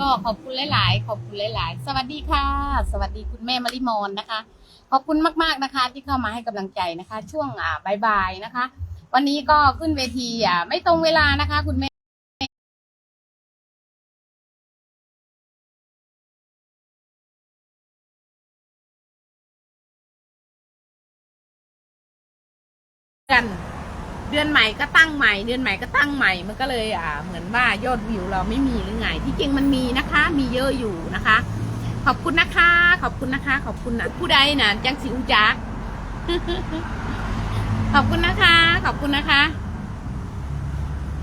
ก็ขอบคุณหลาย ๆ ขอบคุณหลาย ๆ สวัสดีค่ะ สวัสดีคุณแม่มาริมอนนะคะ ขอบคุณมาก ๆ นะคะ ที่เข้ามาให้กำลังใจนะคะ ช่วงอ่าบ่าย ๆ นะคะ วันนี้ก็ขึ้นเวทีอ่าไม่ตรงเวลานะคะ คุณแม่ เดือนใหม่ก็ตั้งใหม่ เดือนใหม่ก็ตั้งใหม่ มันก็เลยอ่าเหมือนว่ายอดวิวเราไม่มีหรือไง ที่จริงมันมีนะคะ มีเยอะอยู่นะคะ ขอบคุณนะคะ ขอบคุณนะคะ ขอบคุณนะผู้ใดนะจังสิวจักขอบคุณนะคะ ขอบคุณนะคะ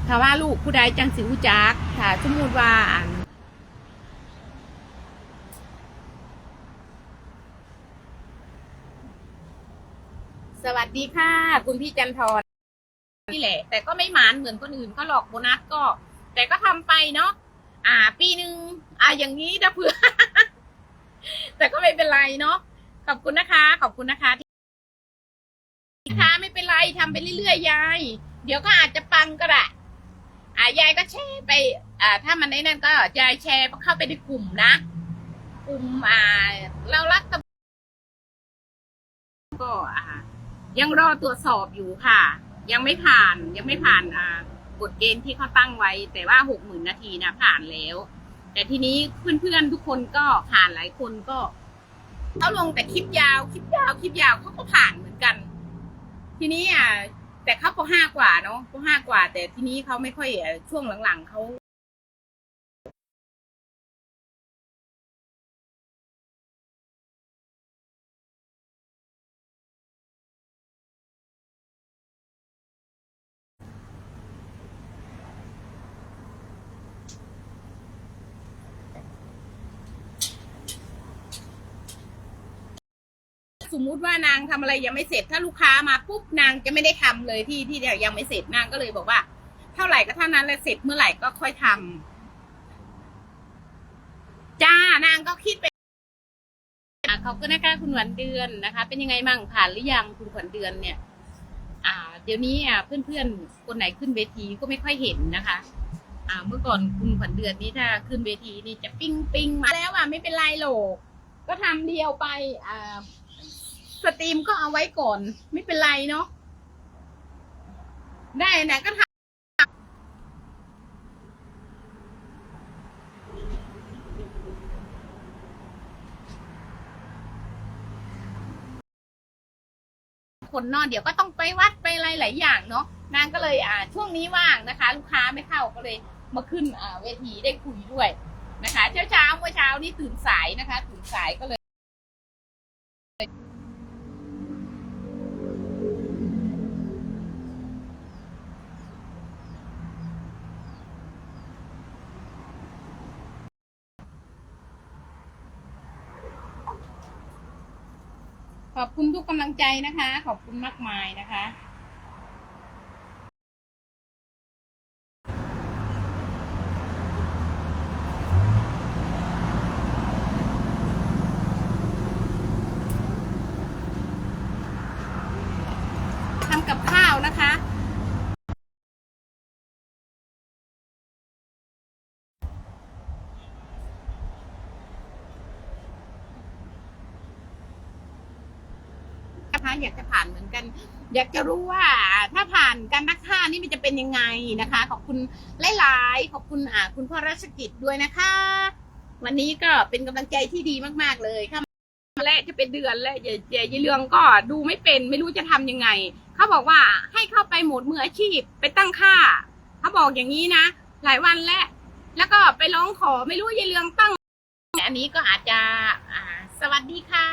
ถ้าว่าลูกผู้ใดจังสิวจักถ้าสมมติว่าอ่านสวัสดีค่ะ คุณพี่จันทร์ นี่แหละ แต่ก็ไม่หมานเหมือนคนอื่นก็หลอกโบนัสก็ แต่ก็ทำไปเนาะอ่า ปีหนึ่งอ่าอย่างนี้นะเพื่อ แต่ก็ไม่เป็นไรเนาะขอบคุณนะคะ ขอบคุณนะคะที่ค่ะไม่เป็นไรทำไปเรื่อยๆยาย เดี๋ยวก็อาจจะปังก็ได้อ่ายายก็แชร์ไป อ่า ถ้ามันได้นั่นก็ยายแชร์เข้าไปในกลุ่มนะกลุ่มอ่า เรารักตก็อ่า ยังรอตรวจสอบอยู่ค่ะ ยังไม่ผ่านยังไม่ผ่านอ่ากฎเกณฑ์ที่เขาตั้งไว้ แต่ว่าหกหมื่นนาทีนะผ่านแล้ว แต่ทีนี้เพื่อนๆทุกคนก็ผ่านหลายคนก็เขาลงแต่คลิปยาวคลิปยาวคลิปยาวเขาก็ผ่านเหมือนกัน ทีนี้อะแต่เขาปห้ากว่าเนาะปห้ากว่า แต่ทีนี้เขาไม่ค่อยช่วงหลังๆเขา สมมุติว่านางทำอะไรยังไม่เสร็จ ถ้าลูกค้ามาปุ๊บนางจะไม่ได้ทำเลยที่ที่ยังไม่เสร็จนางก็เลยบอกว่า เท่าไหร่ก็เท่านั้นแล้วเสร็จเมื่อไหร่ก็ค่อยทำจ้านางก็คิดไปอะขอบคุณนะคะคุณขวัญเดือนนะคะ เป็นยังไงมั่งผ่านหรือยังคุณขวัญเดือนเนี่ย อ่า เดี๋ยวนี้อะเพื่อนๆคนไหนขึ้นเวทีก็ไม่ค่อยเห็นนะคะอ่าเมื่อก่อนคุณขวัญเดือนนี่ถ้าขึ้นเวทีนี่จะปิ้งปิ้งมาแล้วอะไม่เป็นไรหรอกก็ทำเดียวไปอ่า สตรีมก็เอาไว้ก่อน ไม่เป็นไรเนาะได้นะก็ทำคนนอนเดี๋ยวก็ต้องไปวัดไปอะไรหลายอย่างเนาะนางก็เลยอ่าช่วงนี้ว่างนะคะ ลูกค้าไม่เข้าก็เลยมาขึ้นอ่าเวทีได้คุยด้วยนะคะ เช้าเช้าๆเมื่อเช้านี้ตื่นสายนะคะ ตื่นสายก็เลย ขอบคุณทุกกำลังใจนะคะ ขอบคุณมากมายนะคะ ทำกับข้าวนะคะ นะคะ อยากจะผ่านเหมือนกัน อยากจะรู้ว่าถ้าผ่านการนักฆ่านี่มันจะเป็นยังไงนะคะ ขอบคุณหลายๆขอบคุณอ่าคุณพ่อราชกิจด้วยนะคะ วันนี้ก็เป็นกำลังใจที่ดีมากๆเลยค่ะและจะเป็นเดือนแล้วอย่าอย่ายเรื่องก็ดูไม่เป็น ไม่รู้จะทำยังไง เขาบอกว่าให้เข้าไปโหมดมืออาชีพไปตั้งค่า เขาบอกอย่างนี้นะ หลายวันแล้วแล้วก็ไปร้องขอไม่รู้ยายเรืองตั้ง อันนี้ก็อาจจะสวัสดีค่ะ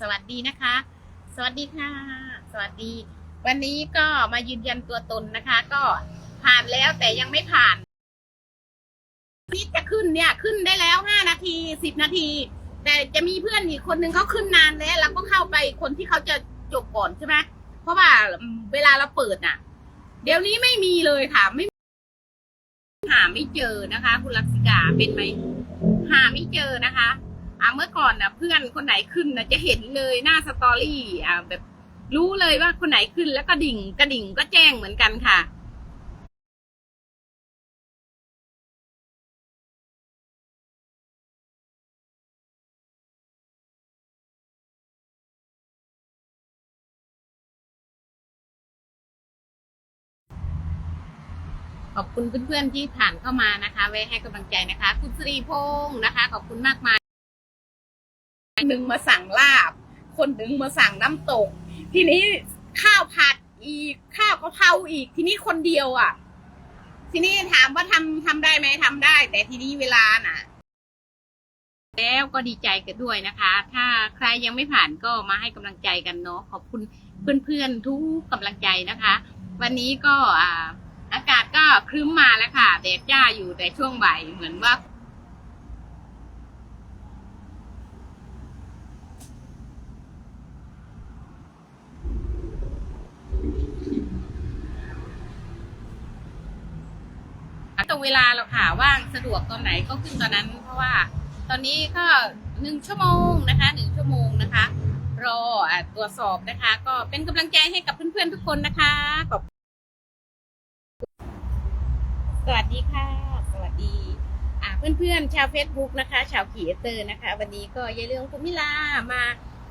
สวัสดีนะคะ สวัสดีค่ะ สวัสดี วันนี้ก็มายืนยันตัวตนนะคะ ก็ผ่านแล้วแต่ยังไม่ผ่านที่จะขึ้นเนี่ยขึ้นได้แล้วห้านาทีสิบนาที แต่จะมีเพื่อนอีกคนนึงเขาขึ้นนานแล้วเราก็เข้าไปคนที่เขาจะจบก่อนใช่ไหมเพราะว่าเวลาเราเปิดน่ะ เดี๋ยวนี้ไม่มีเลยค่ะ ไม่หาไม่เจอนะคะ คุณลักษิกาเป็นไหมหาไม่เจอนะคะ อ่าเมื่อก่อนนะเพื่อนคนไหนขึ้นนะจะเห็นเลยหน้าสตอรี่อ่าแบบรู้เลยว่าคนไหนขึ้นแล้วก็ดิ่งกระดิ่งก็แจ้งเหมือนกันค่ะขอบคุณเพื่อนๆที่ผ่านเข้ามานะคะไว้ให้กำลังใจนะคะ คุณสรีพงศ์นะคะ ขอบคุณมากมาย หนึ่งมาสั่งลาบ คนหนึ่งมาสั่งน้ำตก ทีนี้ข้าวผัดอีกข้าวกะเพราอีก ทีนี้คนเดียวอะ ทีนี้ถามว่าทำทำได้ไหมทำได้ แต่ทีนี้เวลาน่ะ แล้วก็ดีใจกันด้วยนะคะ ถ้าใครยังไม่ผ่านก็มาให้กำลังใจกันเนาะขอบคุณเพื่อนๆทุกกำลังใจนะคะ วันนี้ก็อ่าอากาศก็ครึ้มมาแล้วค่ะแดดจ้าอยู่แต่ช่วงบ่ายเหมือนว่า เวลาเราค่ะว่างสะดวกตอนไหนก็ขึ้นตอนนั้น เพราะว่าตอนนี้ก็หนึ่งชั่วโมงนะคะหนึ่งชั่วโมงนะคะรอตรวจสอบนะคะ ก็เป็นกำลังใจให้กับเพื่อนๆทุกคนนะคะขอบสวัสดีค่ะ สวัสดีอ่าเพื่อนๆชาว Facebook นะคะ ชาวขีเตอร์นะคะ วันนี้ก็อย่าลืมคุณมิลามา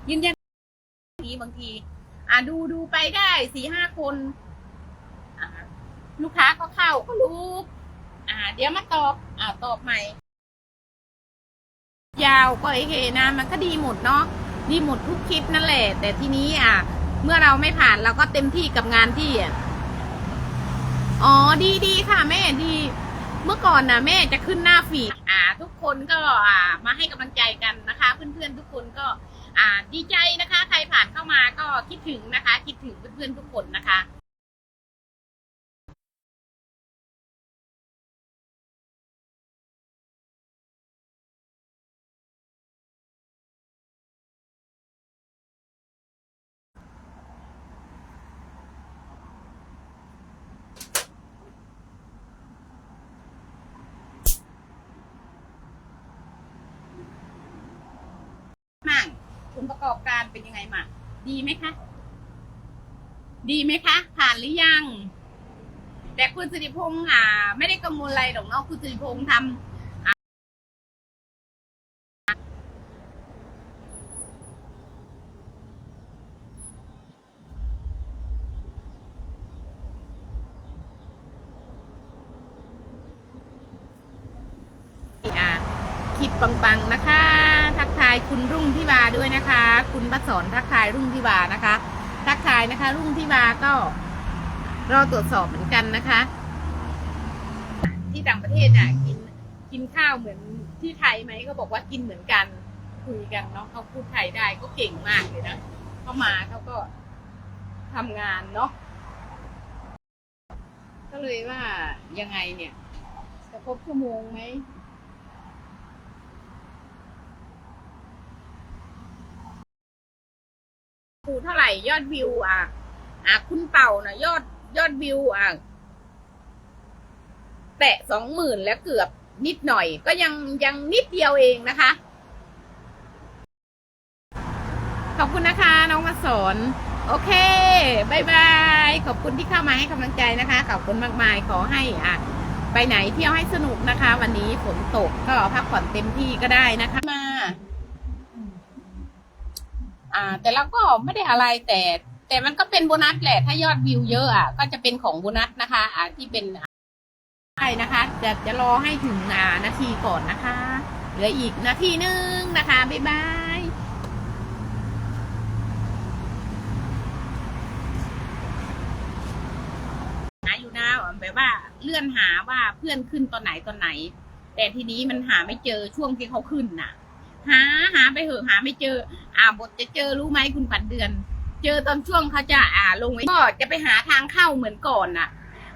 ยืนยันนี้บางที อ่าดูดูไปได้สี่ห้าคนลูกค้าก็เข้าก็รู้ อ่า เดี๋ยวมาตอบ อ่าตอบใหม่ ยาวก็โอเคนะ มันก็ดีหมดเนาะ ดีหมดทุกคลิปนั่นแหละ แต่ทีนี้อะ เมื่อเราไม่ผ่านเราก็เต็มที่กับงานที่อะ อ๋อ ดีดีค่ะ แม่ดี เมื่อก่อนนะแม่จะขึ้นหน้าฟีดอ่า ทุกคนก็อ่า มาให้กำลังใจกันนะคะ เพื่อนๆทุกคนก็ อ่า ดีใจนะคะ ใครผ่านเข้ามาก็คิดถึงนะคะ คิดถึงเพื่อนๆทุกคนนะคะ กอบการเป็นยังไงมั่งดีไหมคะ ดีไหมคะ ผ่านหรือยัง แต่คุณสิริพงษ์อ่า ไม่ได้กังวลอะไรหรอกเนาะคุณสิริพงษ์ทำอ่าอ่าคิดปังายคุณรุ่งทิวาด้วยนะคะ คุณประสอนทักทายรุ่งทิวานะคะ ทักทายนะคะ รุ่งทิวาก็รอตรวจสอบเหมือนกันนะคะ ที่ต่างประเทศน่ะกินกินข้าวเหมือนที่ไทยไหมก็บอกว่ากินเหมือนกันคุยกันเนาะเขาพูดไทยได้ก็เก่งมากเลยนะเขามาเขาก็ทำงานเนาะก็เลยว่ายังไงเนี่ย จะครบชั่วโมงไหม ดูเท่าไหร่ยอดวิว อะ อะคุณเป่านะยอดยอดวิวอะแตะสองหมื่นแล้วเกือบนิดหน่อย ก็ยังยังนิดเดียวเองนะคะ ขอบคุณนะคะ น้องมาสอน โอเคบายบาย ขอบคุณที่เข้ามาให้กำลังใจนะคะ ขอบคุณมากมายขอให้อะไปไหนเที่ยวให้สนุกนะคะ วันนี้ฝนตกก็พักผ่อนเต็มที่ก็ได้นะคะมา อ่า แต่เราก็ไม่ได้อะไรแต่ แต่มันก็เป็นโบนัสแหละ ถ้ายอดวิวเยอะอะก็จะเป็นของโบนัสนะคะ อ่าที่เป็นใช่นะคะจะจะรอให้ถึงอ่านาทีก่อนนะคะ เหลืออีกนาทีนึงนะคะบ๊ายบายหาอยู่นะแบบว่าเลื่อนหาว่าเพื่อนขึ้นตอนไหนตอนไหน แต่ทีนี้มันหาไม่เจอช่วงที่เขาขึ้นน่ะ หาหาไปเหอะหาไม่เจอ อ่าบทจะเจอรู้ไหมคุณขวัญเดือน เจอตอนช่วงเขาจะอ่าลงไว้ก็จะไปหาทางเข้าเหมือนก่อนน่ะ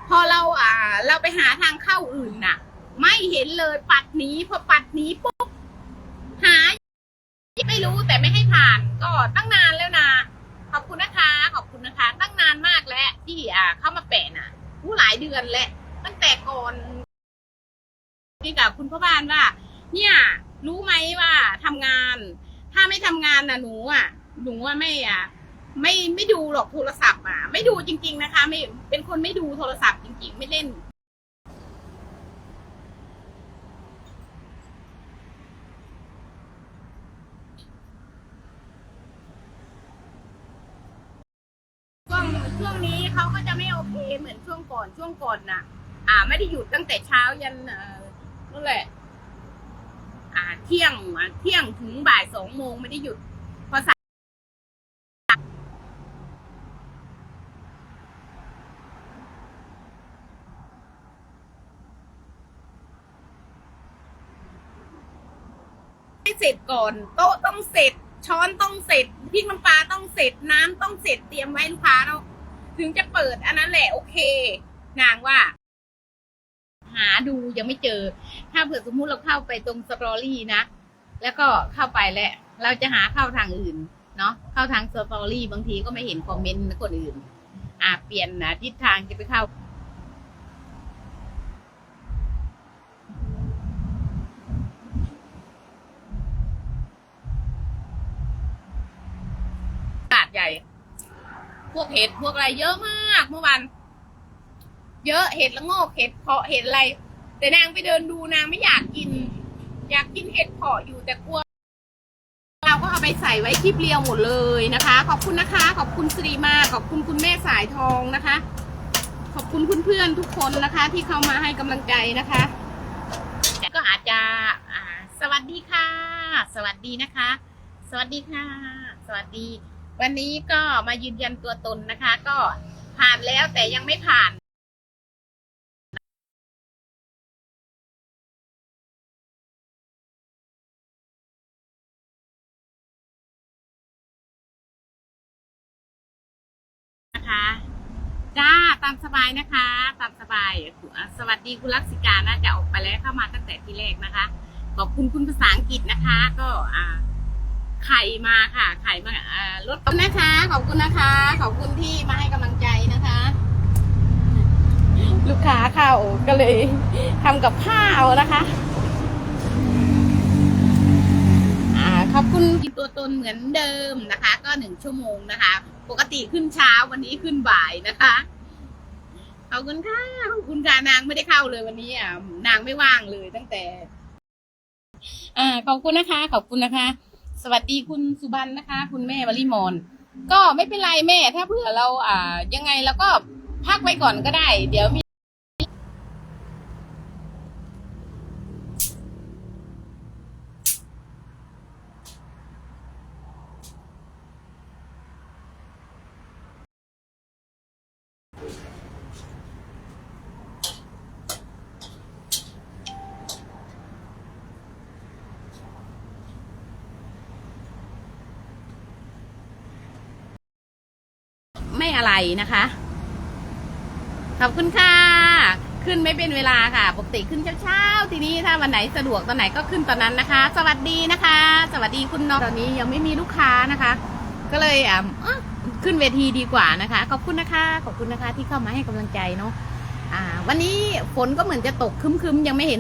พอเราอ่าเราไปหาทางเข้าอื่นน่ะ ไม่เห็นเลยปัดหนี้พอปัดหนี้ปุ๊บหาไม่รู้แต่ไม่ให้ผ่านก็ตั้งนานแล้วนะขอบคุณนะคะ ขอบคุณนะคะ ตั้งนานมากแล้วที่อ่าเข้ามาแปะน่ะผู้หลายเดือนแล้วตั้งแต่ก่อนนี่กับคุณพ่อบ้านว่า เนี่ย รู้ไหมว่าทำงาน ถ้าไม่ทำงานนะหนูอะ หนูอะไม่อะ ไม่ไม่ดูหรอกโทรศัพท์อะ ไม่ดูจริง ๆนะคะ ไม่เป็นคนไม่ดูโทรศัพท์จริง ๆ ไม่เล่นช่วงช่วงนี้เขาก็จะไม่โอเคเหมือนช่วงก่อนช่วงก่อนน่ะ อ่า ไม่ได้หยุดตั้งแต่เช้ายันอ่อนั่นแหละ อ่าเที่ยงอ่าเที่ยงถึงบ่ายสองโมงไม่ได้หยุด พอสายให้เสร็จก่อน โต๊ะต้องเสร็จ ช้อนต้องเสร็จพริกน้ำปลาต้องเสร็จน้ำต้องเสร็จเตรียมไว้ลูกค้าเนาถึงจะเปิดอันนั้นแหละโอเค นางว่า หาดูยังไม่เจอ ถ้าเผื่อสมมุติเราเข้าไปตรงสตอรี่นะ แล้วก็เข้าไปแล้วเราจะหาเข้าทางอื่นเนาะเข้าทางสตอรี่บางทีก็ไม่เห็นคอมเมนต์คนอื่น อ่าเปลี่ยนนะทิศทางจะไปเข้าตลาดใหญ่ พวกเห็ดพวกอะไรเยอะมากเมื่อวาน เยอะเห็ดละโงกเห็ดเพาะเห็ดอะไร แต่นางไปเดินดูนางไม่อยากกิน อยากกินเห็ดเพาะอยู่แต่กลัว เราก็เอาไปใส่ไว้คลิปเรียวหมดเลยนะคะ ขอบคุณนะคะ ขอบคุณสรีมาขอบคุณคุณแม่สายทองนะคะ ขอบคุณเพื่อนๆทุกคนนะคะ ที่เข้ามาให้กำลังใจนะคะแต่ก็อาจจะสวัสดีค่ะ สวัสดีนะคะ สวัสดีค่ะ สวัสดี วันนี้ก็มายืนยันตัวตนนะคะ ก็ผ่านแล้วแต่ยังไม่ผ่าน นะคะ จ้าตามสบายนะคะ ตามสบาย สวัสดีคุณลักษิกาน่าจะออกไปแล้วเข้ามาตั้งแต่ทีแรกนะคะ ขอบคุณคุณภาษาอังกฤษนะคะ ก็อ่าไข่มาค่ะ ไข่มารถคุณนะคะ ขอบคุณนะคะ ขอบคุณที่มาให้กำลังใจนะคะ ลูกค้าเข้าก็เลยทำกับข้าวนะคะขอบคุณตัวตนเหมือนเดิมนะคะ ก็หนึ่งชั่วโมงนะคะ ปกติขึ้นเช้าวันนี้ขึ้นบ่ายนะคะขอบคุณค่ะขอบคุณค่ะนางไม่ได้เข้าเลยวันนี้อะนางไม่ว่างเลยตั้งแต่ อ่าขอบคุณนะคะ ขอบคุณนะคะ สวัสดีคุณสุบันนะคะ คุณแม่วลีมอนก็ไม่เป็นไรแม่ ถ้าเผื่อเรา อ่า ยังไงเราก็พักไว้ก่อนก็ได้ เดี๋ยวมี อะไรนะคะ ขอบคุณค่ะ ขึ้นไม่เป็นเวลาค่ะ ปกติขึ้นเช้าๆ ทีนี้ถ้าวันไหนสะดวกตอนไหนก็ขึ้นตอนนั้นนะคะ สวัสดีนะคะ สวัสดีคุณน้องตอนนี้ยังไม่มีลูกค้านะคะ ก็เลยอะขึ้นเวทีดีกว่านะคะ ขอบคุณนะคะ ขอบคุณนะคะที่เข้ามาให้กำลังใจเนาะอ่าวันนี้ฝนก็เหมือนจะตกคึมๆ ยังไม่เห็น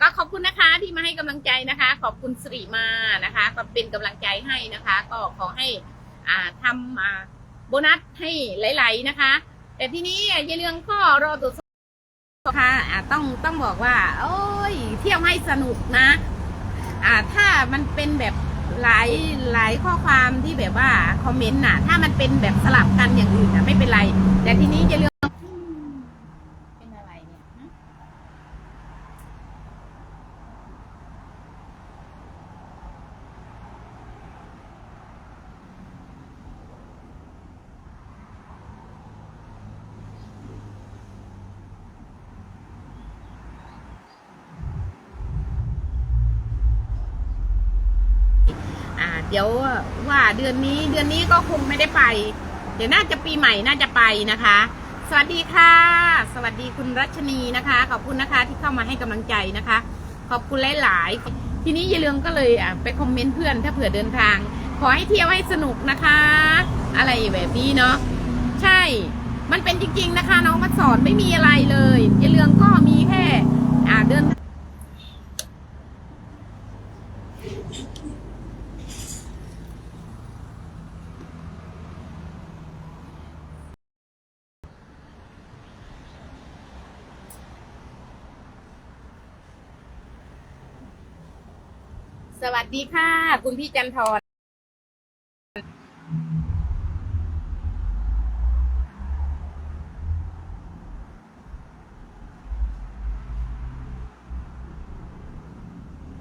ก็ขอบคุณนะคะที่มาให้กำลังใจนะคะ ขอบคุณสิริมานะคะ ก็เป็นกำลังใจให้นะคะ ก็ขอให้อ่าทำอ่าโบนัสให้ไหลๆนะคะ แต่ทีนี้อะยายเรืองก็รอตรวจสอบค่ะอ่าต้องต้องบอกว่า โอ้ย เที่ยวให้สนุกนะอ่าถ้ามันเป็นแบบหลายหลายข้อความที่แบบว่าคอมเมนต์น่ะ ถ้ามันเป็นแบบสลับกันอย่างอื่นน่ะไม่เป็นไร แต่ทีนี้ยายเรืองอืมเป็นอะไรเนี่ยฮะ อ่า เดี๋ยวว่าเดือนนี้เดือนนี้ก็คงไม่ได้ไป เดี๋ยวน่าจะปีใหม่น่าจะไปนะคะ สวัสดีค่ะ สวัสดีคุณรัชนีนะคะ ขอบคุณนะคะที่เข้ามาให้กำลังใจนะคะ ขอบคุณหลาย ๆ ทีนี้ยายเรืองก็เลยอะไปคอมเมนต์เพื่อนถ้าเผื่อเดินทาง ขอให้เที่ยวให้สนุกนะคะ อะไรแบบนี้เนาะใช่มันเป็นจริง ๆ นะคะ น้องมาสอนไม่มีอะไรเลยยายเรืองก็มีแค่อ่าเดิน ดีค่ะ คุณพี่จันทร์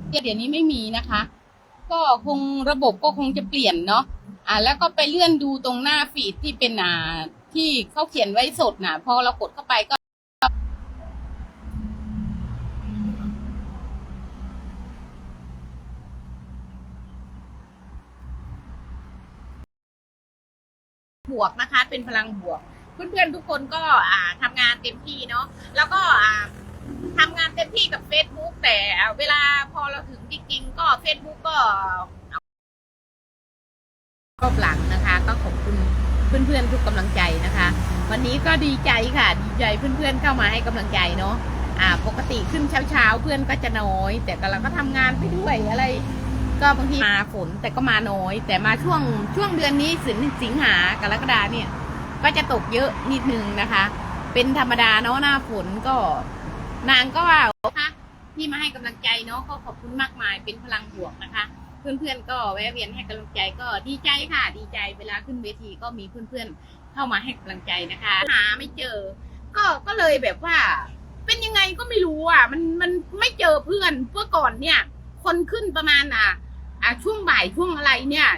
เดี๋ยวนี้ไม่มีนะคะ ก็คงระบบก็คงจะเปลี่ยนเนาะอ่าแล้วก็ไปเลื่อนดูตรงหน้าฟีดที่เป็นอ่าที่เขาเขียนไว้สดนะพอเรากดเข้าไปก็ บวกนะคะ เป็นพลังบวก เพื่อนๆทุกคนก็อ่าทำงานเต็มที่เนาะแล้วก็อ่าทำงานเต็มที่กับ Facebook แต่เวลาพอเราถึงจริงๆก็ Facebook ก็รอบหลังนะคะ ก็ขอบคุณเพื่อนๆทุกกำลังใจนะคะ วันนี้ก็ดีใจค่ะดีใจเพื่อนๆเข้ามาให้กำลังใจเนาะอ่าปกติขึ้นเช้าๆเพื่อนก็จะน้อย แต่ก็เราก็ทำงานไปด้วยอะไร ก็บางทีมาฝนแต่ก็มาน้อย แต่มาช่วงช่วงเดือนนี้สิงสิงหากรกฎาเนี่ย ก็จะตกเยอะนิดนึงนะคะ เป็นธรรมดาเนาะหน้าฝนก็ นางก็ว่าค่ะที่มาให้กำลังใจเนาะก็ขอบคุณมากมายเป็นพลังบวกนะคะ เพื่อนๆก็แวะเวียนให้กำลังใจก็ดีใจค่ะ ดีใจเวลาขึ้นเวทีก็มีเพื่อนๆเข้ามาให้กำลังใจนะคะ หาไม่เจอ ก็ก็เลยแบบว่า เป็นยังไงก็ไม่รู้อะ มันมันไม่เจอเพื่อนเมื่อก่อนเนี่ย คนขึ้นประมาณอะอะช่วงบ่ายช่วงอะไรเนี่ย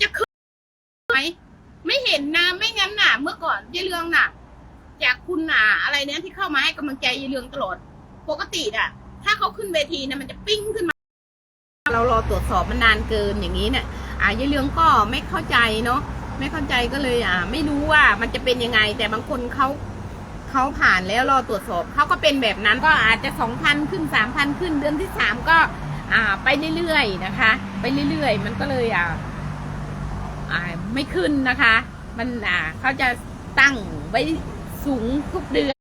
จะขึ้นไหมไม่เห็นนะไม่ เมื่อก่อนยายเรืองน่ะ จากคุณน่ะ อะไรเนี่ยที่เข้ามาให้กำลังใจยายเรืองตลอด ปกติอะ ถ้าเขาขึ้นเวทีนะมันจะปิ้งขึ้นมา เรารอตรวจสอบมันนานเกินอย่างนี้เนี่ยอ่ายายเรืองก็ไม่เข้าใจเนาะไม่เข้าใจก็เลยอ่าไม่รู้ว่ามันจะเป็นยังไง แต่บางคนเขาเขาผ่านแล้วรอตรวจสอบเขาก็เป็นแบบนั้นก็อาจจะสองพันขึ้นสามพันขึ้นเดือนที่สามก็ อ่า ไปเรื่อยๆนะคะ ไปเรื่อยๆ มันก็เลยอ่าอ่าไม่ขึ้นนะคะ มันอ่าเขาจะตั้งไว้สูงทุกเดือน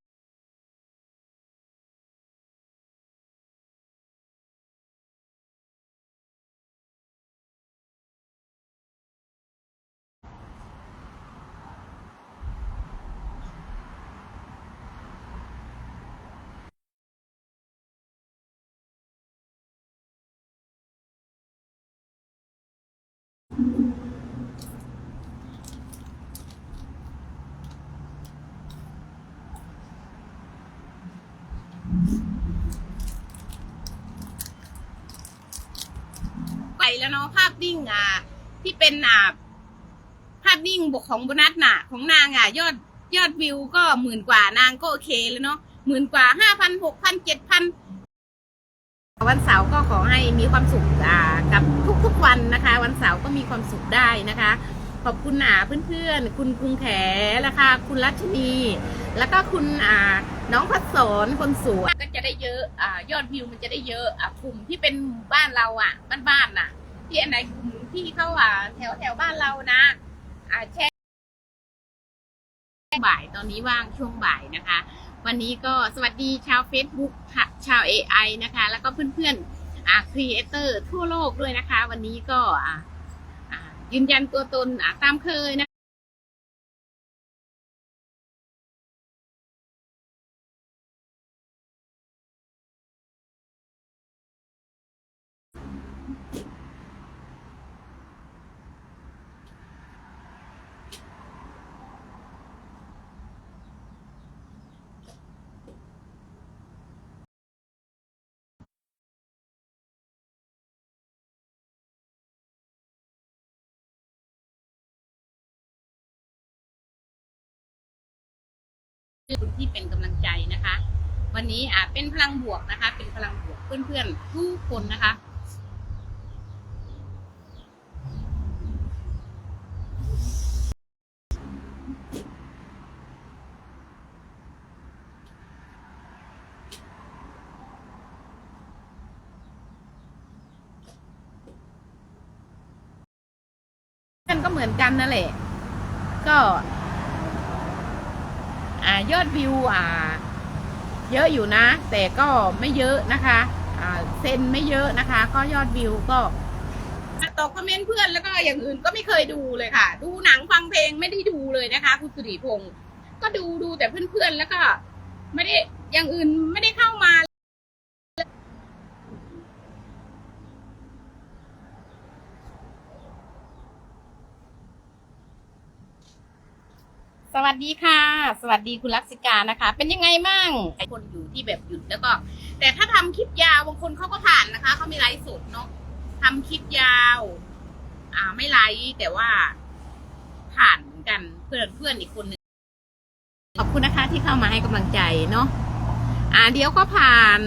แล้วเนาะภาพนิ่งอะที่เป็นอ่าภาพนิ่งบกของโบนัสน่ะ ของนางอะ ยอดยอดวิวก็หมื่นกว่านางก็โอเคแล้วเนาะหมื่นกว่าห้าพันหกพันเจ็ดพันวันเสาร์ก็ขอให้มีความสุขอ่ากับทุกๆวันนะคะ วันเสาร์ก็มีความสุขได้นะคะ ขอบคุณอ่าเพื่อนๆ คุณกรุงแขแล้วค่ะคุณรัชนี แล้วก็คุณอ่าน้องพัดสอนคนสวยก็จะได้เยอะอ่ายอดวิวมันจะได้เยอะอ่ากลุ่มที่เป็นบ้านเราอะบ้านๆน่ะ ที่อันไหนกลุ่มที่เขาอ่าแถวแถวบ้านเรานะอ่าแช่บ่ายตอนนี้ว่างช่วงบ่ายนะคะ วันนี้ก็สวัสดีชาว Facebook ค่ะชาว AI นะคะ แล้วก็เพื่อนๆอ่าครีเอเตอร์ทั่วโลกด้วยนะคะ วันนี้ก็อ่ายืนยันตัวตนตามเคยนะ คุณที่เป็นกำลังใจนะคะ วันนี้อ่าเป็นพลังบวกนะคะ เป็นพลังบวกเพื่อนๆทุกคนนะคะกันก็เหมือนกันนั่นแหละก็ ยอดวิวอ่า เยอะอยู่นะ แต่ก็ไม่เยอะนะคะอ่าเซนไม่เยอะนะคะ ก็ยอดวิวก็ตอบคอมเมนต์เพื่อนแล้วก็อย่างอื่นก็ไม่เคยดูเลยค่ะ ดูหนังฟังเพลงไม่ได้ดูเลยนะคะ คุณสุริพงศ์ก็ดูดูแต่เพื่อนๆแล้วก็ ไม่ได้อย่างอื่นไม่ได้เข้ามา สวัสดีค่ะ สวัสดีคุณลักษิกานะคะ เป็นยังไงบ้างคนอยู่ที่แบบหยุดแล้วก็ แต่ถ้าทำคลิปยาวบางคนเขาก็ผ่านนะคะเขามีไลฟ์สดเนาะทำคลิปยาว อ่าไม่ไลฟ์แต่ว่า ผ่านเหมือนกันเพื่อนเพื่อนอีกคนหนึงขอบคุณนะคะที่เข้ามาให้กำลังใจเนาะอ่าเดี๋ยวก็ผ่าน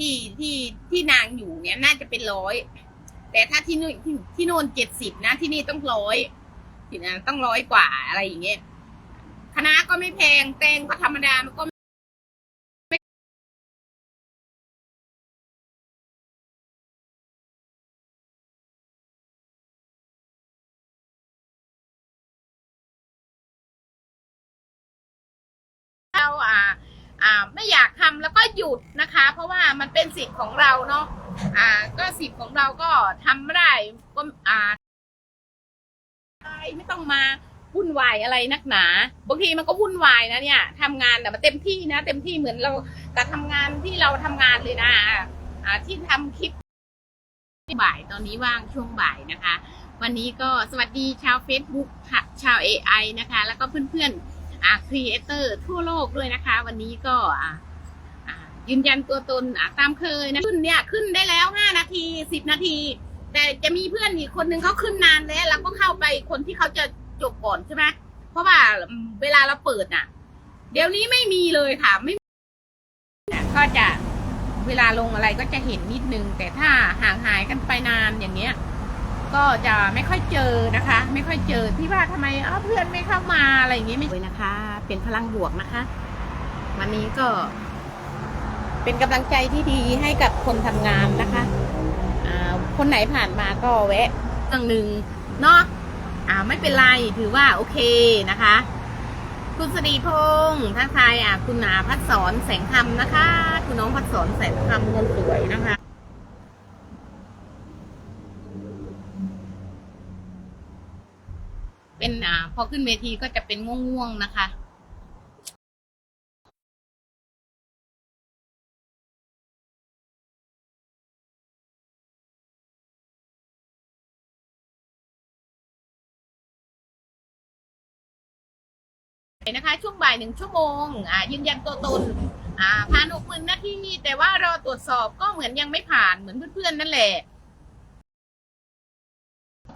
ที่ที่ที่ที่นางอยู่เนี่ยน่าจะเป็นร้อย แต่ถ้าที่นู่นที่ที่โน่นเจ็ดสิบนะที่นี่ต้องร้อยที่นั่นต้องร้อยกว่าอะไรอย่างเงี้ยคณะก็ไม่แพงแตงก็ธรรมดามันก็ ไม่อยากทำแล้วก็หยุดนะคะ เพราะว่ามันเป็นสิทธิ์ของเราเนาะอ่า ก็สิทธิ์ของเราก็ทำไม่ได้ก็อ่าไม่ต้องมาวุ่นวายอะไรนักหนา บางทีมันก็วุ่นวายนะเนี่ยทำงานแต่มันเต็มที่นะ เต็มที่เหมือนเรากับทำงานที่เราทำงานเลยนะอ่าที่ทำคลิปบ่ายตอนนี้ว่างช่วงบ่ายนะคะ วันนี้ก็สวัสดีชาว Facebook ชาว AI นะคะ แล้วก็เพื่อนๆ อ่าครีเอเตอร์ทั่วโลกด้วยนะคะ วันนี้ก็อ่ายืนยันตัวตนอ่าตามเคยนะขึ้นเนี่ยขึ้นได้แล้วห้านาทีสิบนาที แต่จะมีเพื่อนอีกคนนึงเขาขึ้นนานแล้วเราก็เข้าไปคนที่เขาจะจบก่อนใช่ไหมเพราะว่าเวลาเราเปิดน่ะ เดี๋ยวนี้ไม่มีเลยค่ะไม่ก็จะเวลาลงอะไรก็จะเห็นนิดนึง แต่ถ้าห่างหายกันไปนานอย่างเงี้ย ก็จะไม่ค่อยเจอนะคะ ไม่ค่อยเจอที่ว่าทำไมเาเพื่อนไม่เข้ามาอะไรอย่างงี้ไม่เลยนะคะ เป็นพลังบวกนะคะ วันนี้ก็ เป็นกำลังใจที่ดีให้กับคนทำงานนะคะคนไหนผ่านมาก็แวะตังหนึ่งเนาะอ่าไม่เป็นไรถือว่าโอเคนะคะ คุณสรีพงษ์ทักทายอะคุณนาพัดสอนแสงคำนะคะ คุณน้องพัดสอนแสงคำคนสวยนะคะ เป็นอ่าพอขึ้นเวทีก็จะเป็นง่วงๆนะคะ นะคะ ช่วงบ่ายหนึ่งชั่วโมงอ่ายืนยันตัวตนอ่าผ่านหกหมื่นนาทีแต่ว่ารอตรวจสอบก็เหมือนยังไม่ผ่านเหมือนเพื่อนๆนั่นแหละ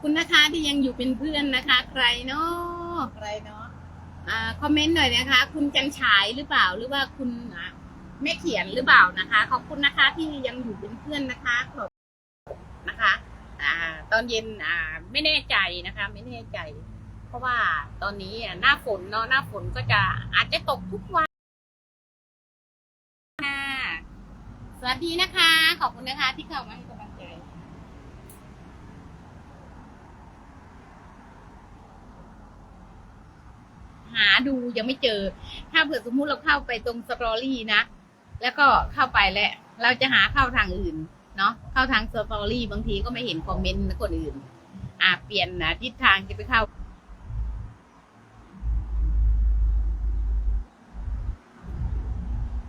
คุณนะคะที่ยังอยู่เป็นเพื่อนนะคะ ใครเนาะใครเนาะอ่าคอมเมนต์หน่อยนะคะ คุณจันฉายหรือเปล่าหรือว่าคุณอ่าแม่เขียนหรือเปล่านะคะ ขอบคุณนะคะที่ยังอยู่เป็นเพื่อนนะคะขอบนะคะอ่าตอนเย็นอ่าไม่แน่ใจนะคะ ไม่แน่ใจ เพราะว่าตอนนี้อะหน้าฝนเนาะหน้าฝนก็จะอาจจะตกทุกวันค่ะสวัสดีนะคะ ขอบคุณนะคะที่เข้ามาใหาดูยังไม่เจอ ถ้าเผื่อสมมุติเราเข้าไปตรงสตอรี่นะ แล้วก็เข้าไปแล้วเราจะหาเข้าทางอื่นเนาะเข้าทางสตอรี่บางทีก็ไม่เห็นคอมเมนต์คนอื่น อ่าเปลี่ยนนะทิศทางจะไปเข้า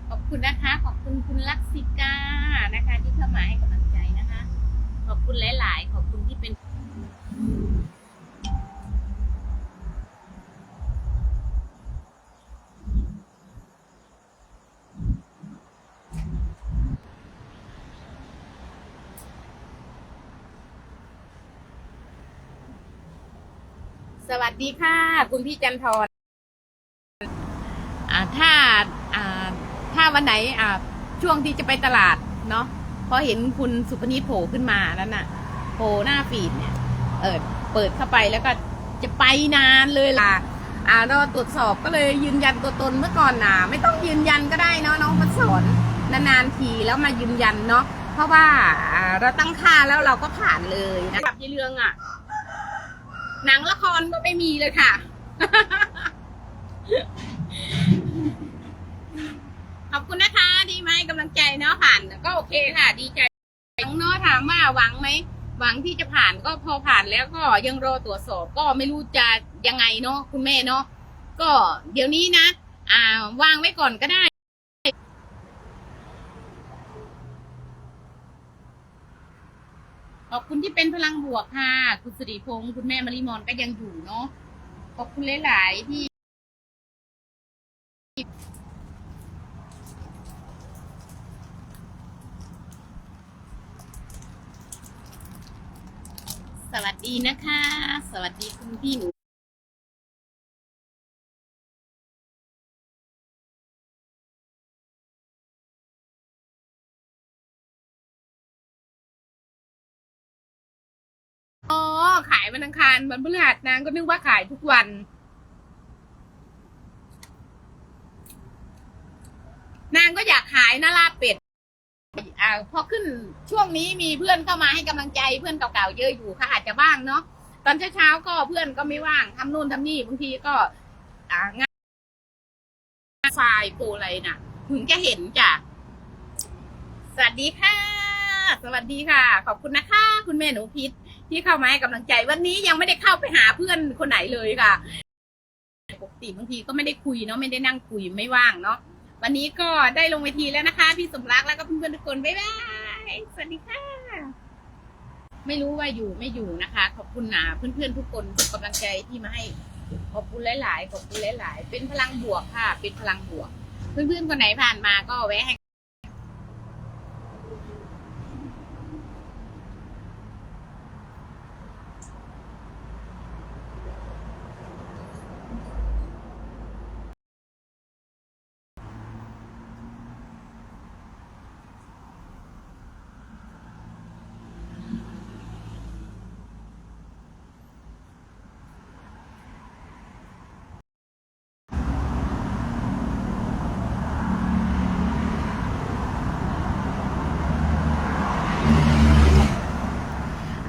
ขอบคุณนะคะ ขอบคุณคุณลักษิกานะคะ ที่เข้ามาให้กำลังใจนะคะ ขอบคุณหลาย ๆ ขอบคุณที่เป็น ดีค่ะ คุณพี่จันทรอ่าถ้าอ่าถ้าวันไหนอ่าช่วงที่จะไปตลาดเนาะพอเห็นคุณสุพนิชโผล่ขึ้นมานั่นน่ะโผล่หน้าฟีดเนี่ยเออเปิดเข้าไปแล้วก็จะไปนานเลยล่ะอ่ารอตรวจสอบก็เลยยืนยันตัวตนเมื่อก่อนน่ะไม่ต้องยืนยันก็ได้เนาะน้องมาสอนนานๆทีแล้วมายืนยันเนาะเพราะว่าอ่าเราตั้งค่าแล้วเราก็ผ่านเลยนะกับยีเรืองอะ หนังละครก็ไม่มีเลยค่ะ ขอบคุณนะคะ ดีไหมกำลังใจเนาะผ่านก็โอเคค่ะ ดีใจน้องเนาะถามว่าหวังไหมหวังที่จะผ่านก็พอผ่านแล้วก็ยังรอตรวจสอบก็ไม่รู้จะยังไงเนาะคุณแม่เนาะก็เดี๋ยวนี้นะ อ่าวางไว้ก่อนก็ได้ อบคุณที่เป็นพลังบวกค่ะ คุณสิริพงศ์คุณแม่มาริมอนก็ยังอยู่เนาะขอบคุณหลาย ๆ ที่สวัสดีนะคะ สวัสดีคุณพี่หนูายวันอังคารวันพฤหัสนางก็นึกว่าขายทุกวัน นางก็อยากขายนะลาเป็ดอ่าพอขึ้นช่วงนี้มีเพื่อนเข้ามาให้กำลังใจเพื่อนเก่าๆเยอะอยู่ค่ะอาจจะว่างเนาะตอนเช้าๆก็เพื่อนก็ไม่ว่างทำนู่นทำนี่บางทีก็อ่างานไฟล์โปรอะไรน่ะถึงจะเห็นจ้ะสวัสดีค่ะ สวัสดีค่ะ ขอบคุณนะคะ คุณแม่หนูพิษ ที่เข้ามาให้กำลังใจ วันนี้ยังไม่ได้เข้าไปหาเพื่อนคนไหนเลยค่ะปกติบางทีก็ไม่ได้คุยเนาะไม่ได้นั่งคุยไม่ว่างเนาะวันนี้ก็ได้ลงเวทีแล้วนะคะ พี่สมรักแล้วก็เพื่อนๆทุกคนบ๊ายบายสวัสดีค่ะ ไม่รู้ว่าอยู่ไม่อยู่นะคะ ขอบคุณนะเพื่อนๆทุกคนทุกกำลังใจที่มาให้ขอบคุณหลาย ๆ ขอบคุณหลาย ๆ เป็นพลังบวกค่ะ เป็นพลังบวก เพื่อนๆคนไหนผ่านมาก็แวะให้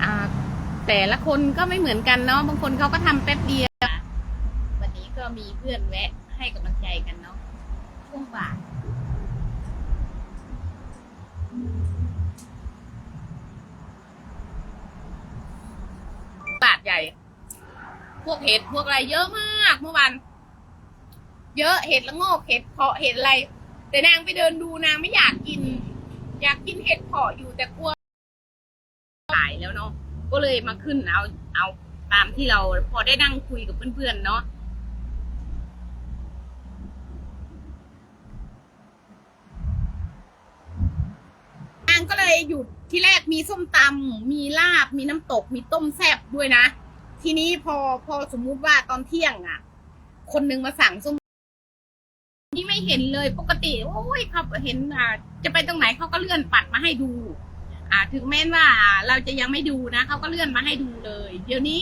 อ่า แต่ละคนก็ไม่เหมือนกันเนาะบางคนเขาก็ทำแป๊บเดียววันนี้ก็มีเพื่อนแวะให้กำลังใจกันเนาะช่วงบ่ายตลาดใหญ่ พวกเห็ดพวกอะไรเยอะมากเมื่อวานเยอะเห็ดละโงกเห็ดเพาะเห็ดอะไร แต่นางไปเดินดูนางไม่อยากกิน อยากกินเห็ดเพาะอยู่แต่กลัวขายแล้วเนาะ ก็เลยมาขึ้นเอาเอาตามที่เราพอได้นั่งคุยกับเพื่อนๆเนาะนางก็เลยหยุดที่แรกมีส้มตำมีลาบ มีน้ำตก มีต้มแซ่บด้วยนะ ทีนี้พอพอสมมุติว่าตอนเที่ยงอะ คนนึงมาสั่งส้มที่ไม่เห็นเลยปกติโอ้ยเขาเห็นอ่าจะไปตรงไหนเขาก็เลื่อนปัดมาให้ดู อ่าถึงแม้ว่าเราจะยังไม่ดูนะเขาก็เลื่อนมาให้ดูเลย เดี๋ยวนี้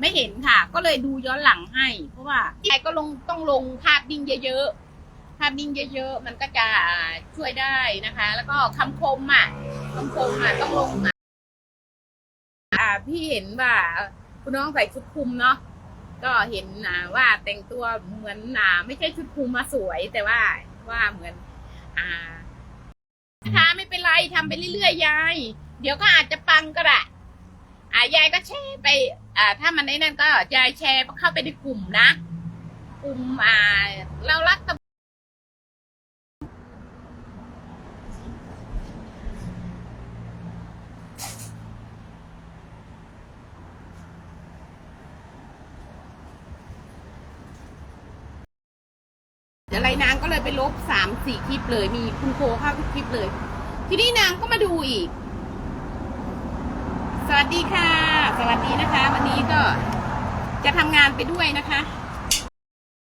ไม่เห็นค่ะ ก็เลยดูย้อนหลังให้ เพราะว่าใครก็ลงต้องลงภาพนิ่งเยอะๆภาพนิ่งเยอะๆมันก็จะช่วยได้นะคะ แล้วก็คำคมอะคำคมอะต้องลงอะอ่าพี่เห็นว่าคุณน้องใส่ชุดคลุมเนาะก็เห็นนะว่าแต่งตัวเหมือนอ่าไม่ใช่ชุดคลุมมาสวย แต่ว่าว่าเหมือน อ่า นะคะ ไม่เป็นไรทำไปเรื่อยๆยาย เดี๋ยวก็อาจจะปังก็ได้อ่ายายก็แชร์ไป อ่า ถ้ามันได้นั่นก็ยายแชร์เข้าไปในกลุ่มนะ กลุ่มอ่า เรารัก อะไรนางก็เลยไปลบสามสี่คลิปเลยมีคุณโคเข้าทุกคลิปเลย ทีนี้นางก็มาดูอีก สวัสดีค่ะ สวัสดีนะคะ วันนี้ก็จะทำงานไปด้วยนะคะ